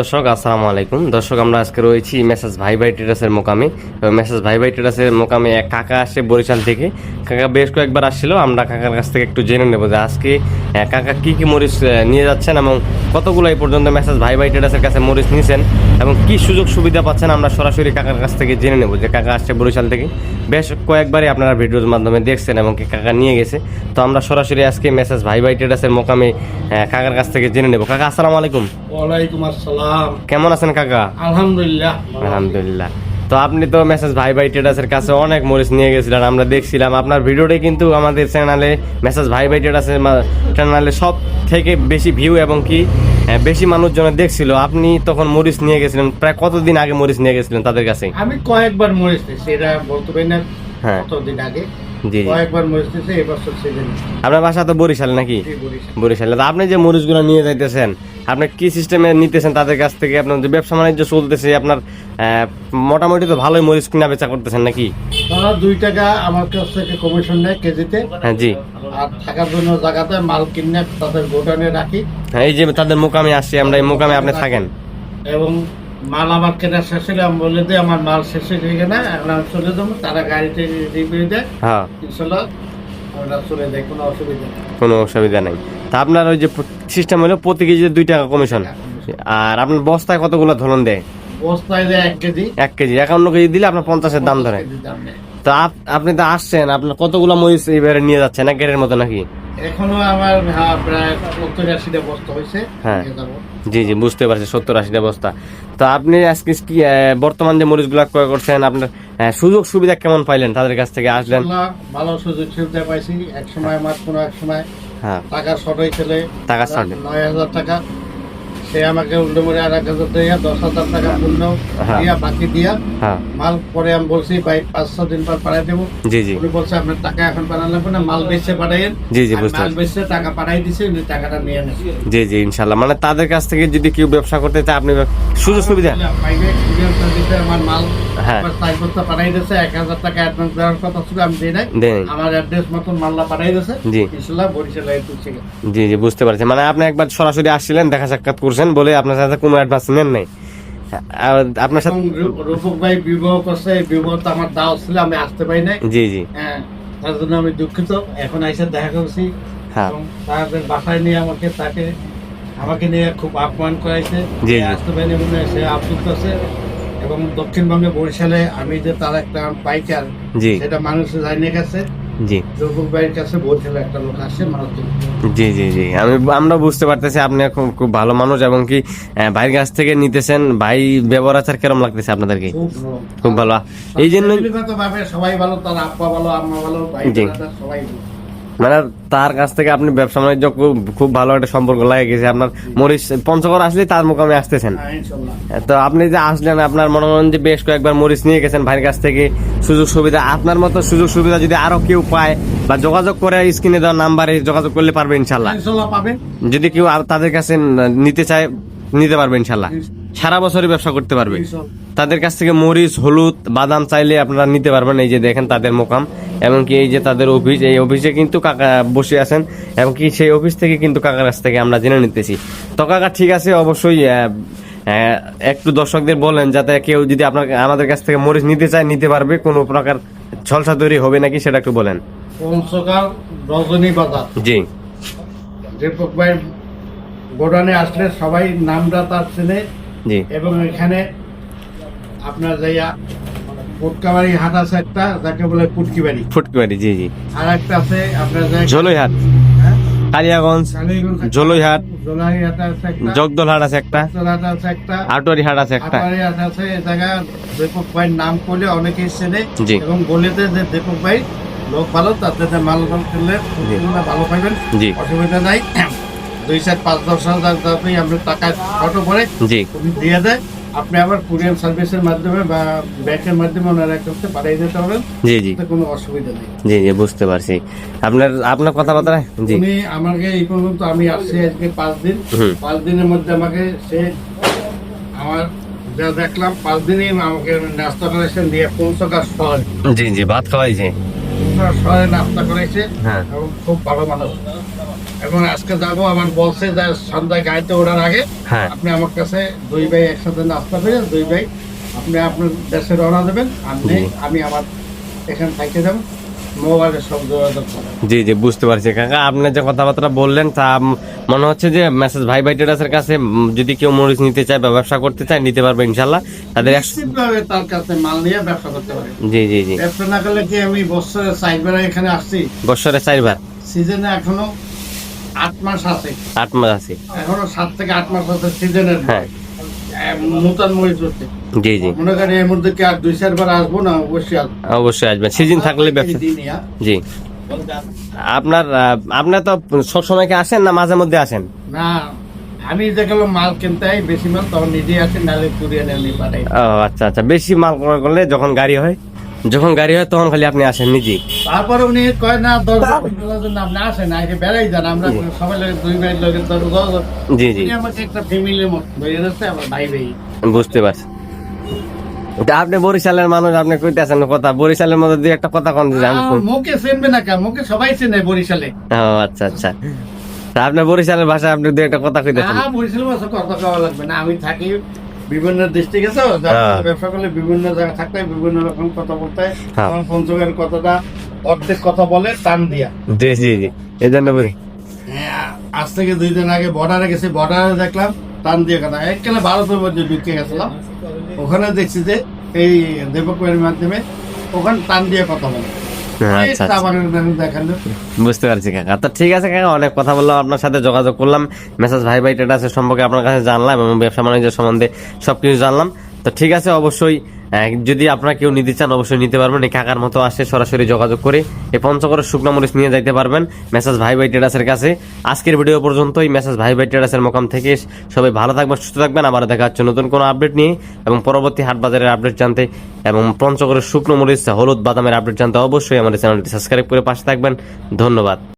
দর্শক, আসসালামু আলাইকুম। দর্শক, আমরা আজকে রয়েছি মেসেজ ভাই ভাই ট্রেডার্সের মোকামে। মেসেজ ভাই ভাই ট্রেডার্সের মোকামে এক কাকা আসে বরিশাল থেকে। কাকা বেশ কয়েকবার আসছিল, আমরা কাকার কাছ থেকে একটু জেনে নেব যে আজকে কাকা কি কি মরিচ নিয়ে যাচ্ছেন এবং কতগুলো এই পর্যন্ত মেসেজ ভাই ভাই ট্রেডার্সের কাছে মরিচ নিয়েছেন এবং কি সুযোগ সুবিধা পাচ্ছেন আমরা সরাসরি কাকার কাছ থেকে জেনে নেব যে কাকা আসছে বরিশাল থেকে। বেশ কয়েকবারই আপনারা ভিডিওর মাধ্যমে দেখছেন এবং কি কাকা নিয়ে গেছে। তো আমরা সরাসরি আজকে মেসেজ ভাই ভাই ট্রেডার্সের মোকামে কাকার কাছ থেকে জেনে নেব। কাকা, আসসালামু আলাইকুম। ওয়ালাইকুম আসসালাম। কেমন আছেন কাকা? আলহামদুলিল্লাহ। আলহামদুলিল্লাহ। তো আপনি তো মেসেজ ভাই ভাই ট্রেডার্সের কাছে অনেক মরিচ নিয়ে গেছিলেন আমরা দেখছিলাম। আপনার ভিডিওটি কিন্তু আমাদের চ্যানেলে মেসেজ ভাই ভাই ট্রেডার্সের চ্যানেলে সব থেকে বেশি ভিউ এবং কি বেশি মানুষজন দেখছিল। আপনি তখন মরিচ নিয়ে গেছিলেন প্রায় কতদিন আগে মরিচ নিয়ে গেছিলেন তাদের কাছে? আমি কয়েকবার মরিচ দিয়েছি এটা বলতে পারি না হ্যাঁ। কতদিন আগে। জি কয়েকবার মরিচ এবছর আপনার বাসা তো বরিশালে নাকি? বরিশালে। তো আপনি যে মরিচগুলো নিয়ে যাইতেছেন আপনি কি সিস্টেমে নিতেছেন তাদের কাছ থেকে? আপনার যে ব্যবসা বাণিজ্য চলতেছে আপনার মোটামুটি তো ভালোই মরিচ কিনা বেচা করতেছেন নাকি? তারা দুই টাকা আমার কাছ থেকে কমিশন নেয় কেজিতে। হ্যাঁ জি। আর থাকার জন্য জায়গাতে মাল কিনে তাদের গোডাউনে রাখি। হ্যাঁ, এই যে তাদের মোকামে আসছি আমরা এই মোকামে আপনি থাকেন। এবং মাল আমার কেনা শেষ হলে আমি বলে দিই আমার মাল শেষ হয়ে গেলে এখন আমি চলে যাব তারা গাড়িতে রিভিউ দেয়। হ্যাঁ। ইনশাল্লাহ কোনো অসুবিধা নেই। তা আপনার ওই যে সিস্টেম হলো প্রতি কেজিতে দুই টাকা কমিশন আর আপনার বস্তায় কতগুলো ধরন দেয়? বস্তায় দেয় এক কেজি। এক কেজি। একান্ন কেজি দিলে আপনার পঞ্চাশের দাম ধরে। তো আপ- আপনি তো আসছেন আপনার কতগুলো মরিচ এবারে নিয়ে যাচ্ছেন? এক গেটের মতো নাকি? এখনও আমার হ্যাঁ, প্রায় সত্তর আশিটা বস্তা হয়েছে হ্যাঁ। জি জি বুঝতে পারছি সত্তর আশিটা বস্তা তো আপনি আজকে কি বর্তমান যে মরিচগুলো ক্রয় করছেন আপনার সুযোগ সুবিধা কেমন পাইলেন তাদের কাছ থেকে আসলেন? ভালো সুযোগ সুবিধা পাইছি। এক সময় আমার কোনো এক সময় হ্যাঁ। টাকা শর্ট হয়েছিল টাকা শর্ট। নয় হাজার টাকা। সে আমাকে উল্টো মরে আর এক হাজার দিয়া দশ হাজার টাকা পূর্ণ হ্যাঁ। দিয়া বাকি দিয়া হ্যাঁ। মাল পরে আমি বলছি ভাই পাঁচ ছ দিন পর পাঠাই দেবো। জি জি। উনি বলছে আপনার টাকা এখন পাঠানো লাগবে না মাল বেচে পাঠাইয়েন। জি, জি, বুঝতে মাল। বেচে টাকা পাঠাই দিছে উনি টাকাটা নিয়ে নেন। জি জি মানে তাদের কাছ থেকে যদি কেউ ব্যবসা করতে চায় আপনি সুযোগ সুবিধা? আমার মাল হ্যাঁ। সাইজ বস্তা পাঠাই দিয়েছে এক হাজার টাকা অ্যাডভান্স দেওয়ার কথা ছিল আমি দিই নাই। আমার অ্যাড্রেস মতন মাল্লা পাঠাই দিয়েছে। জি। ইনশাল্লাহ বরিশাল জি জি বুঝতে পারছি। মানে আপনি একবার সরাসরি আসছিলেন দেখা সাক্ষাৎ করছেন। বলে আপনার সাথে কোনো অ্যাডভান্স নেন নাই। আপনার সাথে রূপক ভাই বিবাহ করছে এই বিবাহ তো আমার দাওয়াত ছিল আমি আসতে পারি নাই। জি জি। হ্যাঁ তার জন্য আমি দুঃখিত। এখন এসে দেখা করছি। হ্যাঁ। তাদের বাসায় নিয়ে আমাকে তাকে আমাকে নিয়ে খুব আপ্যায়ন করাইছে। জি। আসতে পারেনি বলে সে আফসোস করছে। এবং দক্ষিণবঙ্গে বরিশালে আমি যে তার একটা পাইকার জি। সেটা মানুষ জানিয়ে গেছে। জি। ভাইয়ের কাছে একটা লোক জি জি জি। আমি আমরা বুঝতে পারতেছি আপনি এখন খুব ভালো মানুষ এবং কি ভাইয়ের কাছ থেকে নিতেছেন ভাই ব্যবহার আচার কেরম লাগতেছে আপনাদেরকে? খুব ভালো। এই জন্য সবাই ভালো তার আব্বা ভালো আম্মা ভালো ভাই জি। সবাই। মানে তার কাছ থেকে আপনি ব্যবসা বাণিজ্য খুব ভালো একটা সম্পর্ক লাগে গেছে। আপনার মরিচ পঞ্চগড় আসলে তার মোকামে আসতেছেন। হ্যাঁ, তো আপনি যে আসলেন আপনার মনে করেন যে বেশ কয়েকবার মরিচ নিয়ে গেছেন ভাইয়ের কাছ থেকে সুযোগ সুবিধা। আপনার মতো সুযোগ সুবিধা যদি আরও কেউ পায় বা যোগাযোগ করে স্ক্রিনে দেওয়া নাম্বারে যোগাযোগ করলে পারবে ইনশাল্লাহ। যদি কেউ আর তাদের কাছে নিতে চায় নিতে পারবে ইনশাল্লাহ। সারা বছরই ব্যবসা করতে পারবে। তাদের কাছ থেকে মরিচ হলুদ বাদাম চাইলে আপনারা নিতে পারবেন এই যে দেখেন তাদের মোকাম এমনকি এই যে তাদের অফিস এই অফিসে কিন্তু কাকা বসে আছেন এবং কি সেই অফিস থেকে কিন্তু কাকার কাছ থেকে আমরা জেনে নিতেছি। তো কাকা ঠিক আছে অবশ্যই একটু দর্শকদের বলেন যাতে কেউ যদি আপনার আমাদের কাছ থেকে মরিচ নিতে চায় নিতে পারবে কোনো প্রকার ছলসা তৈরি হবে নাকি সেটা একটু বলেন। পঞ্চকাল রজনী বাজার। জি। দীপক ভাই গোডানে আসলে সবাই নামটা তার চেনে। এবং এখানে আপনার যাইয়া পুটকাবাড়ি হাট আছে একটা যাকে বলে পুটকি বাড়ি। ফুটকি বাড়ি জি জি। আর একটা আছে আপনার ঝোলইহাট। হ্যাঁ? কালিয়াগঞ্জ জলইহাট, জগদলহাট আছে একটা। হাট আছে একটা। আটোয়ারি হাট আছে একটা। আছে জায়গা দীপক ভাইয়ের নাম করলে অনেকেই চেনে। জি। এবং বলেতে যে দীপক ভাই লোক ভালো তাতে যে মাল করলে ভালো পাইবেন। জি। অসুবিধা নাই। দুই চার পাঁচ দশ হাজার দামে আপনি টাকা ফটো করে জি। দিয়ে দেয়। আপনি আবার কুরিয়ার সার্ভিসের মাধ্যমে বা ব্যাংকের মাধ্যমে ওনারা করতে পাঠিয়ে দিতে পারবেন। জি জি। কোনো অসুবিধা নেই। জি জি বুঝতে পারছি। আপনার আপনার কথাবার্তা? জি। উনি আমাকে এই পর্যন্ত আমি আসছি আজকে পাঁচ দিন। পাঁচ দিনের মধ্যে আমাকে সে আমার যা দেখলাম পাঁচ দিনই আমাকে নাস্তা করেছেন দিয়ে পৌঁছকার শহরে জি জি ভাত খাওয়াইছে। শহরে নাস্তা করেছে হ্যাঁ। এবং খুব ভালো মানুষ। এবং আজকে যাব আমার বলছে যে সন্ধ্যায় গাড়িতে ওঠার আগে হ্যাঁ। আপনি আমার কাছে দুই ভাই একসাথে নাস্তা করে দুই ভাই আপনি আপনার দেশে রওনা দেবেন আপনি। আমি আমার এখানে থাকতে যাব। জি জি বুঝতে পারছি। কাকা আপনি যে কথাবার্তা বললেন তা মনে হচ্ছে যে মেসেজ ভাই ভাই ট্রেডার্সের কাছে যদি কেউ মরিচ নিতে চায় বা ব্যবসা করতে চায় নিতে পারবে ইনশাল্লাহ তাদের তার কাছে মাল নিয়ে ব্যবসা করতে পারে। জি জি জি। ব্যবসা না করলে কি আমি বছরে চারবার এখানে আসছি? বছরে চারবার। সিজনে এখনও আট মাস আছে। আট মাস আছে। এখনও সাত থেকে আট মাস আছে সিজনের হ্যাঁ। নতুন মরিচ হচ্ছে। জি জি। মনে করেন এর মধ্যে কি আর দুই চারবার আসব না? অবশ্যই আসব। অবশ্যই আসবেন সিজন থাকলে ব্যবসা হ্যাঁ। জি। আপনার তো সবসময় কি আসেন না মাঝে মধ্যে আসেন? না আমি যেগুলো মাল কিনতে হয় বেশি মাল তখন নিজেই আসেন নালে কুরিয়ার নিয়ে পাঠাই। ও আচ্ছা আচ্ছা। বেশি মাল ক্রয় করলে যখন গাড়ি হয়? যখন গাড়ি হয় তখন খালি আপনি আসেন নিজেই। তারপরে উনি কয় না বছরের আপনি আসেন আগে বেড়াই যান আমরা সবাই লোক দুই ভাই লোকের জি জি। আমাকে একটা ফ্যামিলির মতো ধরে যাচ্ছে আমার ভাই ভাই। বুঝতে পারছি। আপনি বরিশালের মানুষ আপনি কইতেছেন কথা। বরিশালের মধ্যে দুই একটা কথা কোন জান মুখে চেনবে না কেন মুখে সবাই চেনে বরিশালে। ও আচ্ছা আচ্ছা। তা আপনি বরিশালের ভাষায় আপনি দুই একটা কথা কইতেছেন। না বরিশালের ভাষা কথা কওয়া লাগবে না আমি থাকি বিভিন্ন ডিস্ট্রিক্টে তো হ্যাঁ। ব্যবসা করলে বিভিন্ন জায়গায় থাকতে বিভিন্ন রকম কথা বলতে হয়। হ্যাঁ। আমার পঞ্চমের কথাটা অর্ধেক কথা বলে টান দিয়া। জি জি জি। এই জন্য বলি। হ্যাঁ, আজ থেকে দুই দিন আগে বর্ডারে গেছি বর্ডারে দেখলাম টান দিয়ে কথা। এককালে ভারতের মধ্যে ঢুকে গেছিলাম। ওখানে দেখছি যে এই দেবকের মাধ্যমে ওখানে টান দিয়ে কথা বলে। আচ্ছা আচ্ছা। বুঝতে পারছি কাকা। তো ঠিক আছে কাকা অনেক কথা বললাম আপনার সাথে যোগাযোগ করলাম। মেসেজ ভাই ভাই টেটাসের সম্পর্কে আপনার কাছে জানলাম এবং ব্যবসা বাণিজ্য সম্বন্ধে সবকিছু জানলাম। তো ঠিক আছে অবশ্যই যদি আপনারা কেউ নিতে চান, অবশ্যই নিতে পারবেন। এই কাকার মতো আসে সরাসরি যোগাযোগ করে এই পঞ্চগড়ের শুকনো মরিচ নিয়ে যাইতে পারবেন মেসেজ ভাই ভাই ট্রেডার্সের কাছে। আজকের ভিডিও পর্যন্ত এই মেসেজ ভাই ভাই ট্রেডার্সের মোকাম থেকে সবাই ভালো থাকবেন, সুস্থ থাকবেন। আবার দেখা হচ্ছে নতুন কোনো আপডেট নিয়ে এবং পরবর্তী হাট বাজারের আপডেট জানতে এবং পঞ্চগড়ের শুকনো মরিচ, হলুদ, বাদামের আপডেট জানতে অবশ্যই আমাদের চ্যানেলটি সাবস্ক্রাইব করে পাশে থাকবেন। ধন্যবাদ।